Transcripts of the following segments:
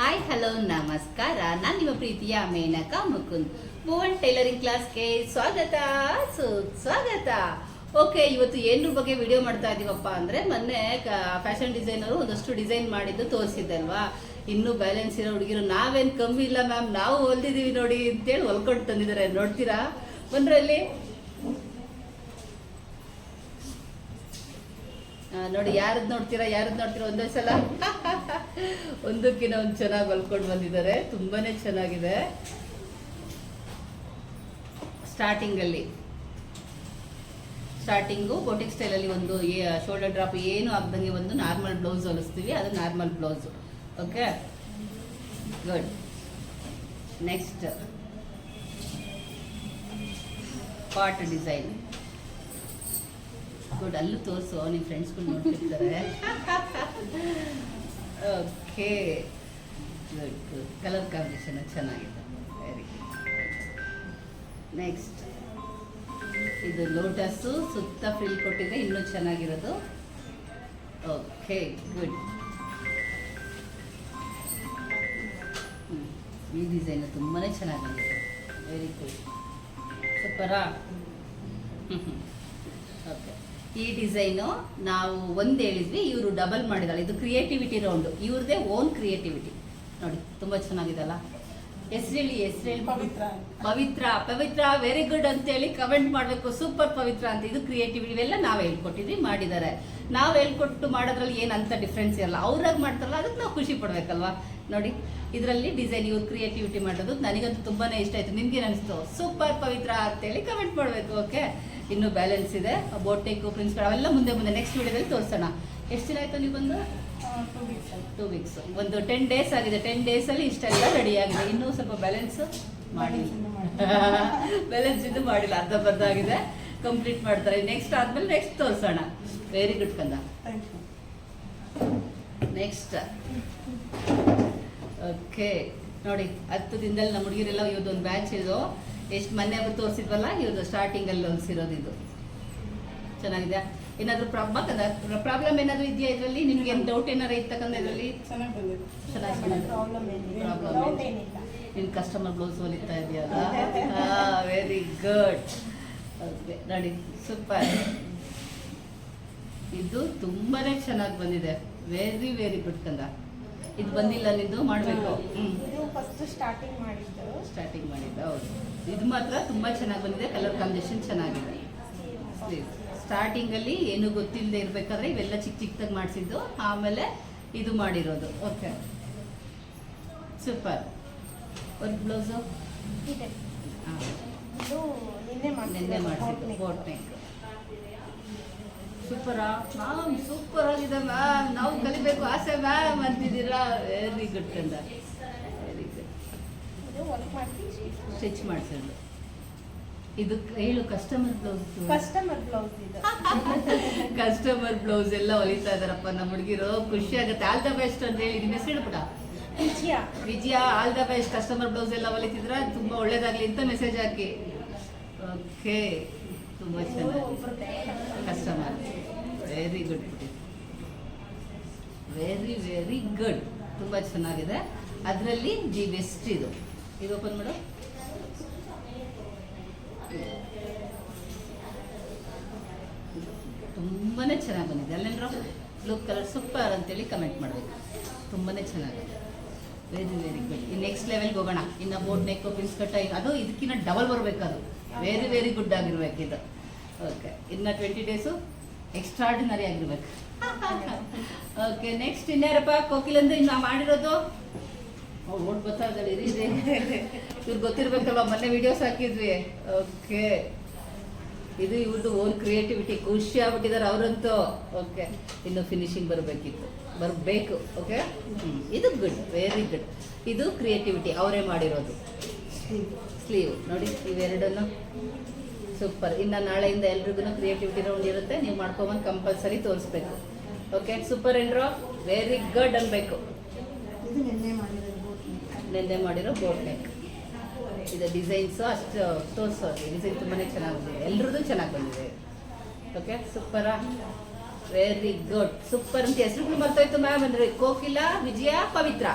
Hi hello ನಮಸ್ಕಾರ. ನಾನು ನಿಮ್ಮ ಪ್ರೀತಿಯ ಮೇನಕಾ ಮುಕುಂದ್. ಭುವನ್ ಟೈಲರಿಂಗ್ ಕ್ಲಾಸ್ಗೆ ಸ್ವಾಗತ. ಸುಸ್ವಾಗತ ಓಕೆ ಇವತ್ತು ಏನ್ರ ಬಗ್ಗೆ ವಿಡಿಯೋ ಮಾಡ್ತಾ ಇದೀವಪ್ಪ ಅಂದ್ರೆ ಮೊನ್ನೆ ಫ್ಯಾಷನ್ ಡಿಸೈನರು ಒಂದಷ್ಟು ಡಿಸೈನ್ ಮಾಡಿದ್ದು ತೋರಿಸಿದ್ದಲ್ವಾ? ಇನ್ನೂ ಬ್ಯಾಲೆನ್ಸ್ ಇರೋ ಹುಡುಗಿರು ನಾವೇನು ಕಮ್ಮಿ ಇಲ್ಲ ಮ್ಯಾಮ್ ನಾವು ಹೊಲ್ದಿದ್ದೀವಿ ನೋಡಿ ಅಂತೇಳಿ ಹೊಲ್ಕೊಂಡು ತಂದಿದ್ದಾರೆ. ನೋಡ್ತೀರಾ? ಬಂದ್ರಲ್ಲಿ ಆ, ನೋಡಿ, ಯಾರದ್ ನೋಡ್ತೀರಾ ಯಾರದ್ ನೋಡ್ತೀರಾ ಒಂದೇ ಸಲ? ಒಂದಕ್ಕಿಂತ ಒಂದು ಚೆನ್ನಾಗಿ ಹೊಲ್ಕೊಂಡು ಬಂದಿದ್ದಾರೆ. ತುಂಬಾನೇ ಚೆನ್ನಾಗಿದೆ. ಸ್ಟಾರ್ಟಿಂಗ್ ಅಲ್ಲಿ ಸ್ಟಾರ್ಟಿಂಗು ಬೋಟಿಕ್ ಸ್ಟೈಲಲ್ಲಿ ಒಂದು ಶೋಲ್ಡರ್ ಡ್ರಾಪ್ ಏನು ಆಗ್ದಂಗೆ ಒಂದು ನಾರ್ಮಲ್ ಬ್ಲೌಸ್ ಹೊಲಿಸ್ತೀವಿ. ಅದು normal blouse. Okay? Good. Next. Pot design. Good ಅಲ್ಲೂ ತೋರಿಸು ನಿಮ್ಮ ಫ್ರೆಂಡ್ಸ್ಗಳು ನೋಡ್ತಿರ್ತಾರೆ. Okay good good colour combination ಚೆನ್ನಾಗಿದೆ. ವೆರಿ ನೆಕ್ಸ್ಟ್ ಇದು ಲೋಟಸ್ಸು ಸುತ್ತ ಫಿಲ್ ಕೊಟ್ಟಿದೆ, ಇನ್ನೂ ಚೆನ್ನಾಗಿರೋದು. ಓಕೆ ಗುಡ್ ಈ ಡಿಸೈನ್ ತುಂಬಾ ಚೆನ್ನಾಗಿದೆ. ವೆರಿ ಗುಡ್ ಸೂಪರಾ ಓಕೆ ಈ ಡಿಸೈನು ನಾವು ಒಂದು ಹೇಳಿದ್ವಿ ಇವರು ಡಬಲ್ ಮಾಡಿದಾಳೆ ಇದು ಕ್ರಿಯೇಟಿವಿಟಿ ರೌಂಡು ಇವ್ರದೇ ಓನ್ ಕ್ರಿಯೇಟಿವಿಟಿ ನೋಡಿ ತುಂಬ ಚೆನ್ನಾಗಿದಲ್ಲ ಹೆಸ್ರೇಳಿ ಹೆಸ್ರೇಳಿ. ಪವಿತ್ರ. ಪವಿತ್ರ ಪವಿತ್ರ ವೆರಿ ಗುಡ್ ಅಂತೇಳಿ ಕಮೆಂಟ್ ಮಾಡಬೇಕು. ಸೂಪರ್ ಪವಿತ್ರ ಅಂತ. ಇದು ಕ್ರಿಯೇಟಿವಿಟಿ ಇವೆಲ್ಲ ನಾವು ಹೇಳ್ಕೊಟ್ಟಿದ್ವಿ ಮಾಡಿದ್ದಾರೆ. ನಾವು ಹೇಳ್ಕೊಟ್ಟು ಮಾಡೋದ್ರಲ್ಲಿ ಏನಂತ ಅಂತ ಡಿಫ್ರೆನ್ಸ್ ಇರಲ್ಲ. ಅವ್ರಾಗ ಮಾಡ್ತಾರಲ್ಲ ಅದಕ್ಕೆ ನಾವು ಖುಷಿ ಪಡ್ಬೇಕಲ್ವಾ? ನೋಡಿ ಇದರಲ್ಲಿ ಡಿಸೈನ್ ಇವ್ರು ಕ್ರಿಯೇಟಿವಿಟಿ ಮಾಡೋದು ನನಗಂತೂ ತುಂಬಾನೇ ಇಷ್ಟ ಆಯ್ತು. ನಿಮ್ಗೆ ಅನಿಸ್ತು ಸೂಪರ್ ಪವಿತ್ರ ಅಂತೇಳಿ ಕಮೆಂಟ್ ಮಾಡಬೇಕು ಓಕೆ ಇನ್ನು ಬ್ಯಾಲೆನ್ಸ್ ಇದೆ. ಬೋಟೆಕ್ಕು ಪ್ರಿನ್ಸ್ಗಳು ಅವೆಲ್ಲ ಮುಂದೆ ಮುಂದೆ ನೆಕ್ಸ್ಟ್ ವೀಡಿಯೋದಲ್ಲಿ ತೋರಿಸೋಣ. ಎಷ್ಟು ದಿನ ಆಯ್ತು ನೀವು ಬಂದು ಟೂ ವೀಕ್ಸ್ ಟೂ ವೀಕ್ಸ್ ಒಂದು ಟೆನ್ ಡೇಸ್ ಆಗಿದೆ. ಟೆನ್ ಡೇಸಲ್ಲಿ ಇಷ್ಟೆಲ್ಲ ರೆಡಿ ಆಗಿದೆ. ಇನ್ನೂ ಸ್ವಲ್ಪ ಬ್ಯಾಲೆನ್ಸ್ ಮಾಡಿ. ಬ್ಯಾಲೆನ್ಸ್ ಇದು ಮಾಡಿಲ್ಲ. ಅರ್ಧ ಬರ್ಧ ಆಗಿದೆ. ಕಂಪ್ಲೀಟ್ ಮಾಡ್ತಾರೆ. ನೆಕ್ಸ್ಟ್ ಆದ್ಮೇಲೆ ನೆಕ್ಸ್ಟ್ ತೋರಿಸೋಣ. ವೆರಿ ಗುಡ್ ಕಂದ. ನೆಕ್ಸ್ಟ್ ಓಕೆ ನೋಡಿ ಹತ್ತು ದಿನದಲ್ಲಿ ನಮ್ಮ ಹುಡುಗಿರೆಲ್ಲ ಇವ್ರದ್ದು ಒಂದು ಬ್ಯಾಚ್ ಇದು. ಎಷ್ಟು ಮೊನ್ನೆ ಅವ್ರು ತೋರಿಸಿದ್ವಲ್ಲ ಇವ್ರದ್ದು ಸ್ಟಾರ್ಟಿಂಗಲ್ಲಿ ಹೊಲ್ಸಿರೋದು ಇದು. ಚೆನ್ನಾಗಿದೆ ಏನಾದರೂ ಪ್ರಾಬ್ಲಮ್ ಪ್ರಾಬ್ಲಮ್ ಏನಾದರೂ ಇದೆಯಾ ಇದರಲ್ಲಿ? ನಿಮ್ಗೆ ಏನು ಡೌಟ್ ಏನಾರು ಇರ್ತಕ್ಕಂಥ ಇದರಲ್ಲಿ? ಚೆನ್ನಾಗಿ ಬಂದಿದೆ. ಚೆನ್ನಾಗಿ ಬಂದಿದೆ. ಪ್ರಾಬ್ಲಮ್ ಏನಿಲ್ಲ. Problem ಡೌಟ್ ಏನಿಲ್ಲ. ಏನಿಲ್ಲ. ನಿನ್ ಕಸ್ಟಮರ್ ಬ್ಲೌಸ್ ಹೊಲಿತಾ ಇದೆಯಲ್ಲ ವೆರಿ ಗುಡ್ ನೋಡಿ ಸೂಪರ್ ಇದು ತುಂಬಾನೇ ಚೆನ್ನಾಗಿ ಬಂದಿದೆ. ವೆರಿ ವೆರಿ ಗುಡ್ ಕಂದ. ಇದು ಬಂದಿಲ್ಲ ಅಲ್ಲಿದ್ದು ಮಾಡಬೇಕು. ಇದು ಫಸ್ಟ್ ಸ್ಟಾರ್ಟಿಂಗ್ ಮಾಡಿದ್ದು. ಸ್ಟಾರ್ಟಿಂಗ್ ಮಾಡಿದ್ದು ಹೌದು. ಇದು ಮಾತ್ರ ತುಂಬಾ ಚೆನ್ನಾಗಿ ಬಂದಿದೆ ಕಲರ್ ಕಾಂಬಿನೇಷನ್ ಚೆನ್ನಾಗಿದೆ. ಸ್ಟಾರ್ಟಿಂಗ್ ಅಲ್ಲಿ ಏನು ಗೊತ್ತಿಲ್ಲದೆ ಇರಬೇಕಾದ್ರೆ ಇವೆಲ್ಲ ಚಿಕ್ಕ ಚಿಕ್ಕದಾಗಿ ಮಾಡಿಸಿದ್ದು ಆಮೇಲೆ ಇದು ಮಾಡಿರೋದು. ಓಕೆ ಸೂಪರ್ ಒಂದು ಬ್ಲೌಸು ಇದೆ. ನಿನ್ನೆ ನಿನ್ನೆ ಮಾಡಿಸಿದ್ದು ಬೋಟ್ ನೆಕ್ ಸೂಪರಾ ಮ್ಯಾಮ್ ಸೂಪರ್ ಆಗಿದೆ ಮ್ಯಾಮ್ ನಾವು ಕಲಿಬೇಕು ಆಸೆ ಮ್ಯಾಮ್ ಅಂತಿದ್ದೀರಾ? ವೆರಿ ಗುಡ್ ಕಂದ. ವೆರಿ ಗುಡ್ ಸ್ಟಿಚ್ ಮಾಡಿಸೋಣ ಇದು ಹೇಳು ಕಸ್ಟಮರ್ ಬ್ಲೌಸ್ ಕಸ್ಟಮರ್ ಬ್ಲೌಸ್ ಇದು. ಕಸ್ಟಮರ್ ಬ್ಲೌಸ್ ಎಲ್ಲ ಹೊಲಿತಾ ಇದಾರಪ್ಪ ನಮ್ಮ ಹುಡುಗಿರು. ಖುಷಿ ಆಗುತ್ತೆ. ಆಲ್ ದ ಬೆಸ್ಟ್ ಅಂತ ಹೇಳಿ ನಿಮ್ಮ ಹೆಸರು ಬಿಡ Vijaya. Vijaya all the best customer blouse ಎಲ್ಲ ಹೊಲಿತಿದ್ರ ತುಂಬಾ ಒಳ್ಳೇದಾಗ್ಲಿ ಅಂತ ಮೆಸೇಜ್ ಹಾಕಿ. ಓಕೆ ತುಂಬಾ ಚೆನ್ನಾಗಿದೆ. ಚೆನ್ನಾಗಿ customer very good very very good ತುಂಬ ಚೆನ್ನಾಗಿದೆ. ಅದರಲ್ಲಿ ದಿ ಬೆಸ್ಟ್ ಇದು. ಇದು ಓಪನ್ ಮಾಡು. ತುಂಬಾ ಚೆನ್ನಾಗಿ ಬಂದಿದೆ. ಅಲ್ಲೇನ ಲುಕ್ ಕಲರ್ ಸೂಪರ್ ಅಂತೇಳಿ ಕಮೆಂಟ್ ಮಾಡಬೇಕು. ತುಂಬಾನೇ ಚೆನ್ನಾಗಿದೆ. ವೆರಿ ವೆರಿ ಗುಡ್ ಈ ನೆಕ್ಸ್ಟ್ ಲೆವೆಲ್ಗೆ ಹೋಗೋಣ. ಇನ್ನು ಬೋಟ್ ನೆಕ್ ಪಿನ್ಸ್ ಕಟ್ಟ, ಅದು ಇದಕ್ಕಿಂತ ಡಬಲ್ ಬರಬೇಕು ಅದು. ವೆರಿ ವೆರಿ ಗುಡ್ ಆಗಿರ್ಬೇಕು ಇದು. ಓಕೆ ಇನ್ನು ಟ್ವೆಂಟಿ ಡೇಸು ಎಕ್ಸ್ಟ್ರಾರ್ಡಿನರಿ ಆಗಿರ್ಬೇಕು. ಓಕೆ ನೆಕ್ಸ್ಟ್ ಇನ್ಯಾರಪ್ಪ ಅಂದ್ರೆ ಇನ್ನು ಮಾಡಿರೋದು? ಓಟ್ ಬರ್ತಾ ಇರಿ ಇವ್ರು ಗೊತ್ತಿರ್ಬೇಕಲ್ವ, ಮೊನ್ನೆ ವಿಡಿಯೋಸ್ ಹಾಕಿದ್ವಿ. ಓಕೆ ಇದು ಇವ್ರದ್ದು ಓನ್ ಕ್ರಿಯೇಟಿವಿಟಿ ಖುಷಿ ಆಗ್ಬಿಟ್ಟಿದ್ದಾರೆ ಅವರಂತೂ. ಓಕೆ ಇನ್ನು ಫಿನಿಶಿಂಗ್ ಬರಬೇಕಿತ್ತು. ಬರಬೇಕು ಓಕೆ ಇದು ಗುಡ್ ವೆರಿ ಗುಡ್ ಇದು ಕ್ರಿಯೇಟಿವಿಟಿ ಅವರೇ ಮಾಡಿರೋದು. ಸ್ಲೀವ್ ನೋಡಿ ಇವೆರಡನ್ನು ಸೂಪರ್ ಇನ್ನು ನಾಳೆಯಿಂದ ಎಲ್ರಿಗೂ ಕ್ರಿಯೇಟಿವಿಟಿ ರೌಂಡ್ ಇರುತ್ತೆ. ನೀವು ಮಾಡ್ಕೊಂಬಂದು ಕಂಪಲ್ಸರಿ ತೋರಿಸ್ಬೇಕು. ಓಕೆ ಸೂಪರ್ ಏನ್ರೋ? ವೆರಿ ಗುಡ್ ಅನ್ಬೇಕು. ನೆನ್ನೆ ಮಾಡಿರೋ ಬೋಟ್ ನೆಕ್ ಇದು ಡಿಸೈನ್ಸು ಅಷ್ಟು ತೋರಿಸೋದು. ಡಿಸೈನ್ ತುಂಬಾ ಚೆನ್ನಾಗಿ ಬಂದಿದೆ. ಎಲ್ರದ್ದು ಚೆನ್ನಾಗಿ ಬಂದಿದೆ. ಓಕೆ ಸೂಪರಾ ವೆರಿ ಗುಡ್ ಸೂಪರ್ ಅಂತ ಹೆಸರುಗಳು ಬರ್ತೋಯ್ತು ಮ್ಯಾಮ್ ಅಂದ್ರೆ ಕೋಕಿಲ ವಿಜಯ ಪವಿತ್ರ.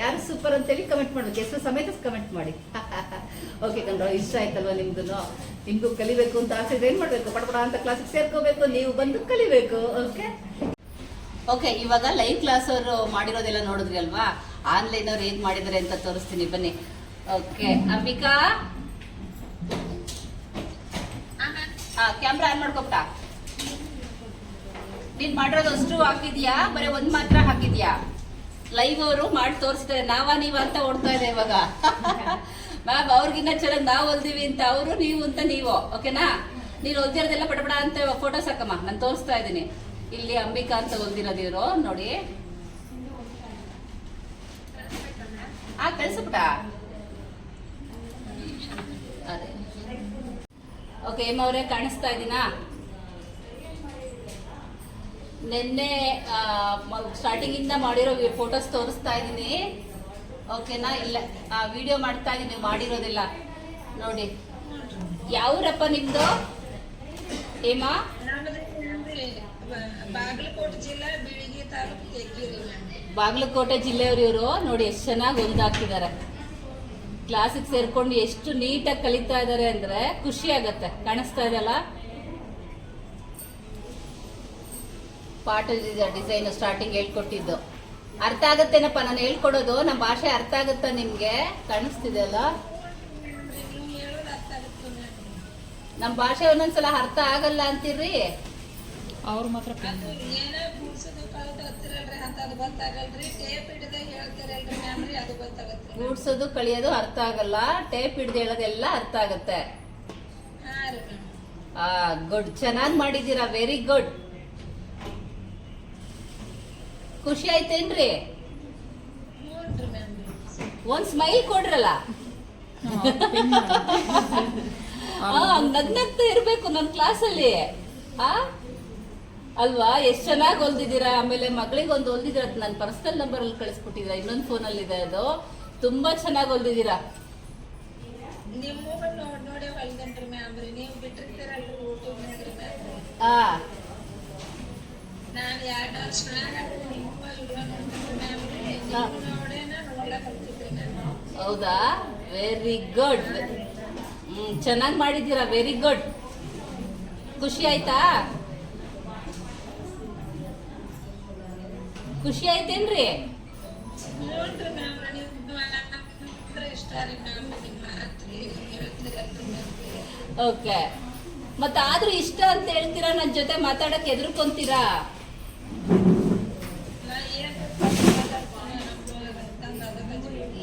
ಯಾರು ಸೂಪರ್ ಅಂತೇಳಿ ಕಮೆಂಟ್ ಮಾಡ್ಬೇಕು. ಹೆಸರು ಸಮೇತ ಕಮೆಂಟ್ ಮಾಡಿ. ಓಕೆ ಕಂಡ್ರ ಇಷ್ಟ ಆಯ್ತಲ್ವಾ ನಿಮ್ದು ನಿಮ್ಗೂ ಕಲಿಬೇಕು ಅಂತ ಆಸೆ ಏನು ಏನ್ ಮಾಡ್ಬೇಕು? ಪಡಪಡ ಅಂತ ಕ್ಲಾಸಿಗೆ ಸೇರ್ಕೋಬೇಕು ನೀವು ಬಂದು ಕಲಿಬೇಕು. ಓಕೆ ಓಕೆ ಇವಾಗ ಲೈವ್ ಕ್ಲಾಸ್ ಅವರು ಮಾಡಿರೋದೆಲ್ಲ ನೋಡಿದ್ರಿ ಅಲ್ವಾ? ಆನ್ಲೈನ್ ಅವ್ರು ಏನ್ ಮಾಡಿದಾರೆ ಅಂತ ತೋರಿಸ್ತೀನಿ. ಬನ್ನಿ. ಓಕೆ ಅಂಬಿಕಾ? ಹಾ ಕ್ಯಾಮ್ರಾ ಆನ್ ಮಾಡ್ಕೊಬಿಟ್ಟ ನೀನ್ ಮಾಡಿರೋದು ಅಷ್ಟು ಹಾಕಿದ್ಯಾ? ಬರೀ ಒಂದ್ ಮಾತ್ರ ಹಾಕಿದ್ಯಾ? ಲೈವ್ ಅವರು ಮಾಡಿ ತೋರಿಸ್ತಾರೆ. ನಾವ ನೀವ ಅಂತ ಓಡ್ತಾ ಇದೆ ಇವಾಗ. ಮ್ಯಾಮ್, ಅವ್ರಿಗಿನ್ನ ಚೆನ್ನಾಗಿ ನಾವ್ ಹೊಲ್ದಿವಿ ಅಂತ ಅವರು, ನೀವು ಅಂತ ನೀವು? ಓಕೆನಾ? ನೀನು ಹೊಲ್ದಿರೋದೆಲ್ಲ ಪಡಬಡ ಅಂತ ಫೋಟೋಸ್ ಹಾಕಮ್ಮ ನಾನು ತೋರಿಸ್ತಾ ಇದ್ದೀನಿ. ಇಲ್ಲಿ ಅಂಬಿಕಾ ಅಂತ ಹೊಲ್ದಿರೋದು ಇವರು. ನೋಡಿ. ಆ ಕಳ್ಸಬಿಟ ಅದೇ. ಓಕೆ ಅವರೇ, ಕಾಣಿಸ್ತಾ ಇದ್ದೀನಾ? ನಿನ್ನೆ ಸ್ಟಾರ್ಟಿಂಗ್ ಇಂದ ಮಾಡಿರೋ ಫೋಟೋಸ್ ತೋರಿಸ್ತಾ ಇದ್ದೀನಿ ಓಕೆನಾ ಇಲ್ಲ. ಆ ವಿಡಿಯೋ ಮಾಡ್ತಾ ಇದ್ದೀನಿ ಮಾಡಿರೋದಿಲ್ಲ. ನೋಡಿ. ಯಾವ್ರಪ್ಪ ನಿಮ್ದು? ಏಮಾ ಬಾಗಲಕೋಟೆ ಜಿಲ್ಲಾ ಬೀಳಿಗಿ ತಾಲೂಕು ಹೆಗ್ಗಿರಿ ಬಾಗಲಕೋಟೆ ಜಿಲ್ಲೆಯವರು ಇವರು. ನೋಡಿ ಎಷ್ಟು ಚೆನ್ನಾಗಿ ಹೊಂದಾಕ್ತಿದ್ದಾರೆ ಕ್ಲಾಸಿಗೆ ಸೇರ್ಕೊಂಡು ಎಷ್ಟು ನೀಟಾಗಿ ಕಲಿತಾ ಇದ್ದಾರೆ ಅಂದ್ರೆ ಖುಷಿ ಆಗತ್ತೆ. ಕಾಣಿಸ್ತಾ ಇದೆಯಲ್ಲ ಪಾಠ ಡಿಸೈನ್ ಸ್ಟಾರ್ಟಿಂಗ್ ಹೇಳ್ಕೊಟ್ಟಿದ್ದು. ಅರ್ಥ ಆಗತ್ತೇನಪ್ಪ? ನಾನು ಹೇಳ್ಕೊಡೋದು ನಮ್ಮ ಭಾಷೆ ಅರ್ಥ ಆಗುತ್ತಾ ನಿಮ್ಗೆ? ಕಾಣಿಸ್ತಿದೆಯಲ್ಲ? ನೀವು ಹೇಳೋದು ಅರ್ಥ ಆಗುತ್ತೆ ನನಗೆ. ನಮ್ಮ ಭಾಷೆ ಒಂದೊಂದ್ಸಲ ಅರ್ಥ ಆಗಲ್ಲ ಅಂತೀರಿ? ಅವ್ರು ಮಾತ್ರ ಗುಡ್ಸೋದು ಕಳಿಯೋದು ಅರ್ಥ ಆಗಲ್ಲ. ಟೇಪ್ ಹಿಡ್ದು ಹೇಳೋದೆಲ್ಲ ಅರ್ಥ ಆಗತ್ತೆ. ಹಾ ಆ ಗುಡ್ ಚೆನ್ನಾಗಿ ಮಾಡಿದ್ದೀರಾ? ವೆರಿ ಗುಡ್ ಖುಷಿ ಆಯ್ತೇನ್ರಿ? ಒಂದ್ ಸ್ಮೈಲ್ ಕೊಡ್ರಲ್ಲ? ನಗ್ನಗ್ತಾ ಇರ್ಬೇಕು ನನ್ ಕ್ಲಾಸಲ್ಲಿ ಆ? ಅಲ್ವಾ? ಎಷ್ಟ್ ಚೆನ್ನಾಗಿ ಹೊಲ್ದಿದ್ದೀರಾ ಆಮೇಲೆ ಮಗಳಿಗೆ ಒಂದು ಹೊಲ್ದಿದ್ದೀರ ನನ್ನ ಪರ್ಸನಲ್ ನಂಬರ್ ಅಲ್ಲಿ ಕಳಿಸ್ಬಿಟ್ಟಿದ್ದೀರಾ ಇನ್ನೊಂದು ಫೋನಲ್ಲಿ ಇದೆ ಅದು. ತುಂಬಾ ಚೆನ್ನಾಗಿ ಹೊಲ್ದಿದ್ದೀರಾ ಆ. ನಾನು ಎರಡು ವರ್ಷ ಹೌದಾ? ವೆರಿ ಗುಡ್ ಹ್ಮ್, ಚೆನ್ನಾಗಿ ಮಾಡಿದ್ದೀರಾ? ವೆರಿ ಗುಡ್ ಖುಷಿ ಆಯ್ತಾ? ಖುಷಿ ಆಯ್ತೇನ್ರಿ? ಓಕೆ ಮತ್ತೆ ಆದ್ರೂ ಇಷ್ಟ ಅಂತ ಹೇಳ್ತೀರಾ? ನನ್ನ ಜೊತೆ ಮಾತಾಡಕ್ ಎದುರ್ಕೊಂತೀರಾ ನಾ ಏನ್ ಮಾತಾಡ್ತೀನಿ ನಮ್ದು ಅಂತಂದ್ ಅದಕ್ಕೆ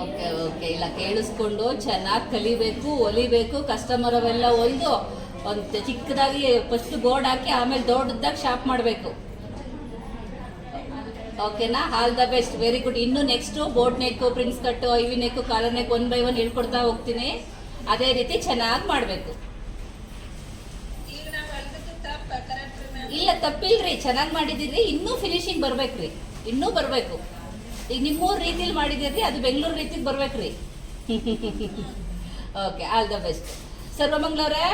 ಓಕೆ ಓಕೆ. ಇಲ್ಲ, ಕೇಳಿಸ್ಕೊಂಡು ಚೆನ್ನಾಗಿ ಕಲಿಬೇಕು, ಒಲಿಬೇಕು ಕಸ್ಟಮರ್ ಅವೆಲ್ಲ ಒಂದು ಒಂದು ಚಿಕ್ಕದಾಗಿ ಫಸ್ಟ್ ಬೋರ್ಡ್ ಹಾಕಿ ಆಮೇಲೆ ದೊಡ್ಡದಾಗಿ ಶಾಪ್ ಮಾಡಬೇಕು. ಓಕೆನಾ? All the best very good ಇನ್ನು next boat neck prince cut ivy neck collar neck one by one ಹೇಳ್ಕೊಡ್ತಾ ಹೋಗ್ತೀನಿ. ಅದೇ ರೀತಿ ಚೆನ್ನಾಗಿ ಮಾಡಬೇಕು. ಇಲ್ಲ, ತಪ್ಪಿಲ್ರಿ. ಚೆನ್ನಾಗಿ ಮಾಡಿದಿರಿ ಇನ್ನೂ ಫಿನಿಶಿಂಗ್ ಬರ್ಬೇಕ್ರಿ. ಇನ್ನೂ ಬರಬೇಕು. ಈಗ ನಿಮ್ಮೂರ್ ರೀತಿಲಿ ಮಾಡಿದಿರಿ ಅದು ಬೆಂಗಳೂರು ರೀತಿಲಿ ಬರ್ಬೇಕ್ರಿ. ಓಕೆ ಆಲ್ ದ ಬೆಸ್ಟ್ ಸರ್ವಮಂಗ್ಲವ್ರೆ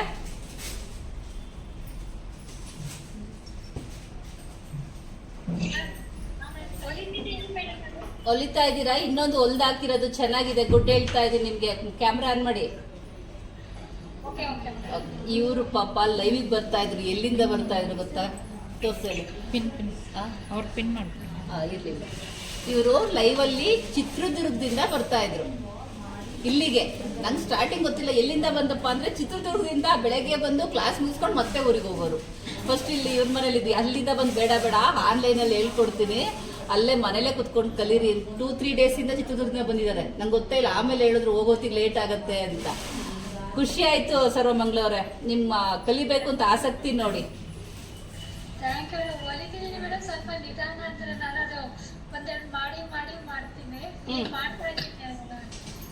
ಹೊಲಿತಾ ಇದ್ದೀರಾ? ಇನ್ನೊಂದು ಹೊಲ್ದಾಕಿರೋದು ಚೆನ್ನಾಗಿದೆ. ಗುಡ್ ಹೇಳ್ತಾ ಇದೀನಿ ನಿಮ್ಗೆ. ಕ್ಯಾಮ್ರಾ ಆನ್ ಮಾಡಿ. ಇವರು ಪಾಪ ಲೈವಿಗೆ ಬರ್ತಾ ಇದ್ರು. ಎಲ್ಲಿಂದ ಬರ್ತಾ ಇದ್ರು ಗೊತ್ತಾ? Pin pin? ಅವ್ರು ಪಿನ್ ಮಾಡಿ ಇರ್ಲಿಲ್ಲ ಇವರು ಲೈವಲ್ಲಿ ಚಿತ್ರದುರ್ಗದಿಂದ ಬರ್ತಾ ಇದ್ರು. ಇಲ್ಲಿಗೆ. ನಂಗೆ ಸ್ಟಾರ್ಟಿಂಗ್ ಗೊತ್ತಿಲ್ಲ, ಎಲ್ಲಿಂದ ಬಂದಪ್ಪ ಅಂದ್ರೆ ಚಿತ್ರದುರ್ಗದಿಂದ ಬೆಳಗ್ಗೆ ಬಂದು ಕ್ಲಾಸ್ ಮುಗಿಸ್ಕೊಂಡು ಮತ್ತೆ ಊರಿಗೆ ಹೋಗೋರು. ಫಸ್ಟ್ ಇಲ್ಲಿ ಇವ್ರ ಮನೇಲಿ ಇದ್ವಿ. ಅಲ್ಲಿಂದ ಬಂದು ಬೇಡ ಬೇಡ ಆನ್ಲೈನಲ್ಲಿ ಹೇಳ್ಕೊಡ್ತೀನಿ. ಅಲ್ಲೇ ಮನೇಲೆ ಕುತ್ಕೊಂಡು ಕಲೀರಿ. ಟೂ ತ್ರೀ ಡೇಸಿಂದ ಚಿತ್ರದುರ್ಗದಿಂದ ಬಂದಿದ್ದಾರೆ. ನಂಗೆ ಗೊತ್ತೇ ಇಲ್ಲ, ಆಮೇಲೆ ಹೇಳಿದ್ರು ಹೋಗೋತಿಗೆ ಲೇಟ್ ಆಗತ್ತೆ ಅಂತ. ಖುಷಿ ಆಯ್ತು ಸರ್ವಮಂಗ್ಳವ್ರೆ ನಿಮ್ಮ ಕಲಿಬೇಕು ಅಂತ ಆಸಕ್ತಿ ನೋಡಿ.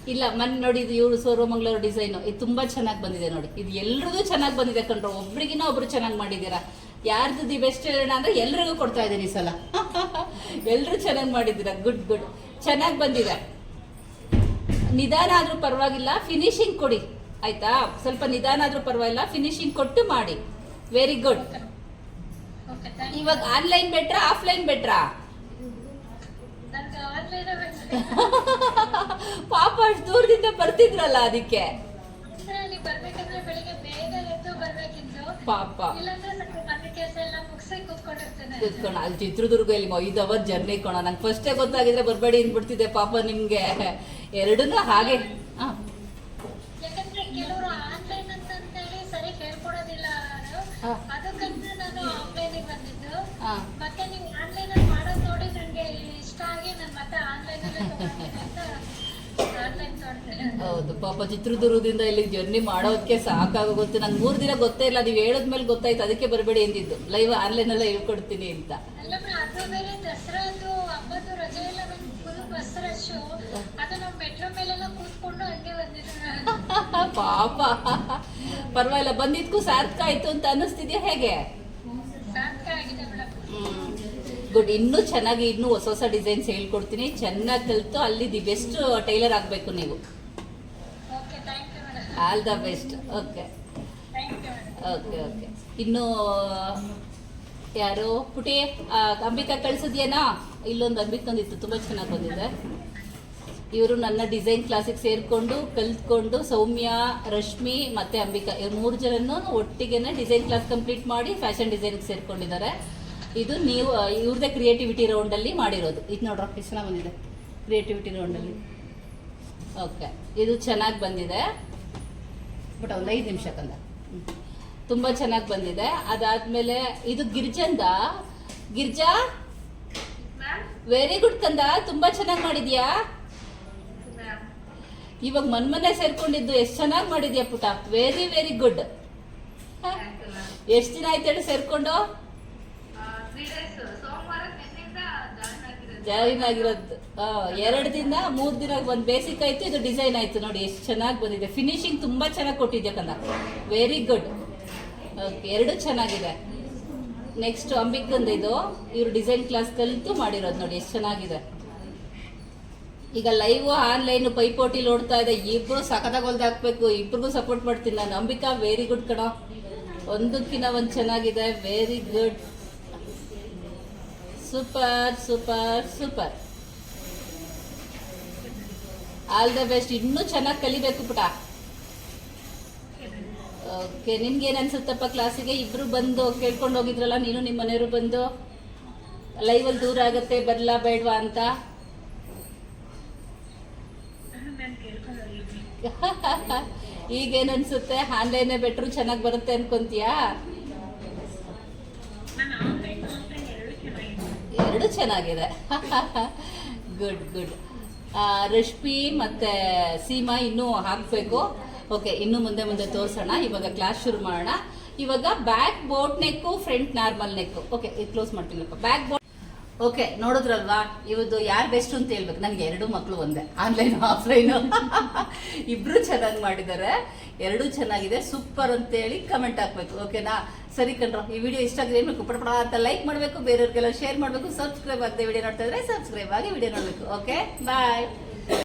ಇಲ್ಲಿ ಮೊನ್ನೆ ನೋಡಿ ಇದು ಇವರು ಸೌರಮಂಗಳೂರು ಡಿಸೈನು. ಇದು ತುಂಬಾ ಚೆನ್ನಾಗಿ ಬಂದಿದೆ ನೋಡಿ. ಇದು ಎಲ್ರಿಗೂ ಚೆನ್ನಾಗಿ ಬಂದಿದೆ ಕಣ್ರು. ಒಬ್ರಿಗಿನ ಒಬ್ರು ಚೆನ್ನಾಗಿ ಮಾಡಿದ್ದೀರಾ? ಯಾರ್ದು ದಿ ಬೆಸ್ಟ್ ಹೇಳೋಣ ಅಂದ್ರೆ ಎಲ್ರಿಗೂ ಕೊಡ್ತಾ ಇದ್ದೀನಿ ಈ ಸಲ. ಎಲ್ರು ಚೆನ್ನಾಗಿ ಮಾಡಿದ್ದೀರಾ? Good good. ಚೆನ್ನಾಗಿ ಬಂದಿದೆ. ನಿಧಾನ ಆದ್ರೂ ಪರವಾಗಿಲ್ಲ ಫಿನಿಶಿಂಗ್ ಕೊಡಿ. ಆಯ್ತಾ? ಸ್ವಲ್ಪ ನಿಧಾನ ಆದ್ರೂ ಪರವಾಗಿಲ್ಲ ಫಿನಿಶಿಂಗ್ ಕೊಟ್ಟು ಮಾಡಿ. ವೆರಿ ಗುಡ್ ಇವಾಗ ಆನ್ಲೈನ್ ಬೆಟ್ರಾ ಆಫ್ಲೈನ್ ಬೆಟ್ರಾ ಪಾಪ ಅಷ್ಟು ದೂರದಿಂದ ಬರ್ತಿದ್ರಲ್ಲ ಅದಕ್ಕೆ. ಪಾಪ. ಕೂತ್ಕೊಂಡು ಅಲ್ಲಿ ಚಿತ್ರದುರ್ಗ ಇಲ್ಲಿ ಐದು ಅವರ್ ಜರ್ನಿ ಕೊಣ. ನಂಗೆ ಫಸ್ಟೇ ಗೊತ್ತಾಗಿದ್ರೆ ಬರಬೇಡಿ ಅಂದ್ಬಿಡ್ತಿದ್ದೆ ಪಾಪ ನಿಮ್ಗೆ. ಎರಡನ್ನೂ ಹಾಗೆ. ಕೆಲವರು ಆನ್ಲೈನ್ ಅಂತ ಹೇಳಿ ಸರಿ ಹೇಳ್ಕೊಡೋದಿಲ್ಲ ಅವರು. ಹೌದು ಪಾಪ ಚಿತ್ರದುರ್ಗದಿಂದ ಇಲ್ಲಿ ಜರ್ನಿ ಮಾಡೋದಕ್ಕೆ ಸಾಕಾಗೋಗುತ್ತೆ ನಂಗೆ ಮೂರು ದಿನ ಗೊತ್ತೇ ಇಲ್ಲ ನೀವು ಹೇಳಿದ್ಮೇಲೆ ಗೊತ್ತಾಯ್ತು ಅದಕ್ಕೆ ಬರಬೇಡಿ ಎಂದಿದ್ದು. ಲೈವ್ ಆನ್ಲೈನ್ ಎಲ್ಲ ಹೇಳ್ಕೊಡ್ತೀನಿ ಅಂತ. ಪಾಪ. ಪರವಾಗಿಲ್ಲ ಬಂದಿದ್ಕು ಸಾರ್ಥಕ ಆಯ್ತು ಅಂತ ಅನ್ನಿಸ್ತಿದ್ಯಾ ಹೇಗೆ? ಗುಡ್ ಇನ್ನೂ ಚೆನ್ನಾಗಿ ಇನ್ನೂ ಹೊಸ ಹೊಸ ಡಿಸೈನ್ಸ್ ಹೇಳ್ಕೊಡ್ತೀನಿ. ಚೆನ್ನಾಗಿ ಕಲಿತು ಅಲ್ಲಿ ದಿ ಬೆಸ್ಟ್ ಟೈಲರ್ ಆಗಬೇಕು ನೀವು. All the best. Okay. Okay okay. ಇನ್ನು ಯಾರು? ಪುಟಿ ಅಂಬಿಕಾ ಕಳ್ಸಿದ್ಯೇನಾ? ಇಲ್ಲೊಂದು ಅಂಬಿಕೊಂದಿತ್ತು ತುಂಬ ಚೆನ್ನಾಗಿ ಬಂದಿದೆ. ಇವರು ನನ್ನ ಡಿಸೈನ್ ಕ್ಲಾಸಿಗೆ ಸೇರಿಕೊಂಡು ಕಲ್ತ್ಕೊಂಡು ಸೌಮ್ಯ ರಶ್ಮಿ ಮತ್ತೆ ಅಂಬಿಕಾ. ಇವ್ರು ಮೂರು ಜನನೂ ಒಟ್ಟಿಗೆ ಡಿಸೈನ್ ಕ್ಲಾಸ್ ಕಂಪ್ಲೀಟ್ ಮಾಡಿ ಫ್ಯಾಷನ್ ಡಿಸೈನ್ಗೆ ಸೇರ್ಕೊಂಡಿದ್ದಾರೆ. ಇದು ನೀವು ಇವ್ರದ್ದೇ ಕ್ರಿಯೇಟಿವಿಟಿ ರೌಂಡಲ್ಲಿ ಮಾಡಿರೋದು. ಇದು ನೋಡ್ರ ಚೆನ್ನಾಗಿ ಬಂದಿದೆ. ಕ್ರಿಯೇಟಿವಿಟಿ ರೌಂಡಲ್ಲಿ ಓಕೆ ಇದು ಚೆನ್ನಾಗಿ ಬಂದಿದೆ. ಬಟ್ ಒಂದು ಐದು ನಿಮಿಷ ಕಂದ. ತುಂಬ ಚೆನ್ನಾಗಿ ಬಂದಿದೆ. ಅದಾದ್ಮೇಲೆ ಇದು ಗಿರ್ಜಂದ. ಗಿರ್ಜಾ? ವೆರಿ ಗುಡ್ ಕಂದ. ತುಂಬಾ ಚೆನ್ನಾಗಿ ಮಾಡಿದ್ಯಾ? ಇವಾಗ ಮನ್ಮನೆ ಸೇರ್ಕೊಂಡಿದ್ದು ಎಷ್ಟು ಚೆನ್ನಾಗಿ ಮಾಡಿದ್ಯಾ ಪುಟ? ವೆರಿ ವೆರಿ ಗುಡ್ ಎಷ್ಟು ದಿನ ಆಯ್ತು ಹೇಳಿ ಸೇರ್ಕೊಂಡು? ಜಾಯ್ನ್ ಆಗಿರೋದು. ಎರಡು ದಿನ, ಮೂರು ದಿನ ಒಂದು ಬೇಸಿಕ್ ಆಯ್ತು, ಇದು ಡಿಸೈನ್ ಆಯ್ತು. ನೋಡಿ, ಎಷ್ಟು ಚೆನ್ನಾಗಿ ಬಂದಿದೆ. ಫಿನಿಶಿಂಗ್ ತುಂಬಾ ಚೆನ್ನಾಗಿ ಕೊಟ್ಟಿದ್ದೆ ಕಂದ ವೆರಿ ಗುಡ್ ಓಕೆ ಎರಡು ಚೆನ್ನಾಗಿದೆ. ನೆಕ್ಸ್ಟ್ ಅಂಬಿಕಂದ ಇದು. ಇವರು ಡಿಸೈನ್ ಕ್ಲಾಸ್ ಕಲಿತು ಮಾಡಿರೋದು ನೋಡಿ, ಎಷ್ಟು ಚೆನ್ನಾಗಿದೆ. ಈಗ ಲೈವ್ ಆನ್ಲೈನ್ ಪೈಪೋಟಿ ನೋಡ್ತಾ ಇದೆ. ಇಬ್ರು ಸಖತ್ತಾಗಿ ಹೊಲ್ದು ಹಾಕ್ಬೇಕು. ಇಬ್ರಿಗೂ ಸಪೋರ್ಟ್ ಮಾಡ್ತೀನಿ ನಾನು. ಅಂಬಿಕಾ ವೆರಿ ಗುಡ್ ಕಣ. ಒಂದಕ್ಕಿಂತ ಒಂದು ಚೆನ್ನಾಗಿದೆ. Very good super super super all the best ಇನ್ನೂ ಚೆನ್ನಾಗಿ ಕಲಿಬೇಕು ಪುಟ. ಓಕೆ ಏನ್ ಅನ್ಸುತ್ತಪ್ಪ ಕ್ಲಾಸಿಗೆ ಇಬ್ರು ಬಂದು ಕೇಳ್ಕೊಂಡು ಹೋಗಿದ್ರಲ್ಲ, ನೀನು ನಿಮ್ಮ ಮನೆಯವರು ಬಂದು? ಲೈವಲ್ಲಿ ದೂರ ಆಗತ್ತೆ, ಬರ್ಲ ಬೇಡವಾ ಅಂತ? ಈಗೇನ್ ಅನ್ಸುತ್ತೆ? ಆನ್ಲೈನೇ ಬೆಟ್ರು ಚೆನ್ನಾಗಿ ಬರುತ್ತೆ ಅನ್ಕೊಂತೀಯಾ? ಎರಡು ಚೆನ್ನಾಗಿದೆ. ಗುಡ್ ಗುಡ್ ರಶ್ಮಿ ಮತ್ತೆ ಸೀಮಾ ಇನ್ನೂ ಹಾಕ್ಬೇಕು. ಓಕೆ ಇನ್ನು ಮುಂದೆ ಮುಂದೆ ತೋರಿಸೋಣ. ಇವಾಗ ಕ್ಲಾಸ್ ಶುರು ಮಾಡೋಣ. ಇವಾಗ back boat neck front normal neck okay ಇದು ಕ್ಲೋಸ್ ಮಾಡ್ತೀನಪ್ಪ ಬ್ಯಾಕ್ ಬೋಟ್ ಓಕೆ ನೋಡಿದ್ರಲ್ವಾ? ಇವತ್ತು ಯಾರು ಬೆಸ್ಟ್ ಅಂತ ಹೇಳ್ಬೇಕು. ನನಗೆ ಎರಡು ಮಕ್ಕಳು ಒಂದೇ. ಆನ್ಲೈನ್ ಆಫ್ಲೈನ್ ಇಬ್ರು ಚೆನ್ನಾಗಿ ಮಾಡಿದ್ದಾರೆ. ಎರಡೂ ಚೆನ್ನಾಗಿದೆ. ಸೂಪರ್ ಅಂತೇಳಿ ಕಮೆಂಟ್ ಹಾಕ್ಬೇಕು. ಓಕೆನಾ ಸರಿ ಕಣ್ರೋ, ಈ ವಿಡಿಯೋ ಇಷ್ಟ ಆಗಿದೆ ಏನು ಪಡ ಅಂತ ಲೈಕ್ ಮಾಡಬೇಕು, ಬೇರೆಯವ್ರಿಗೆಲ್ಲ ಶೇರ್ ಮಾಡಬೇಕು ಸಬ್ಸ್ಕ್ರೈಬ್ ಆಗದೆ ವಿಡಿಯೋ ನೋಡ್ತಾ ಇದ್ರೆ ಸಬ್ಸ್ಕ್ರೈಬ್ ಆಗಿ ವಿಡಿಯೋ ನೋಡಬೇಕು ಓಕೆ ಬಾಯ್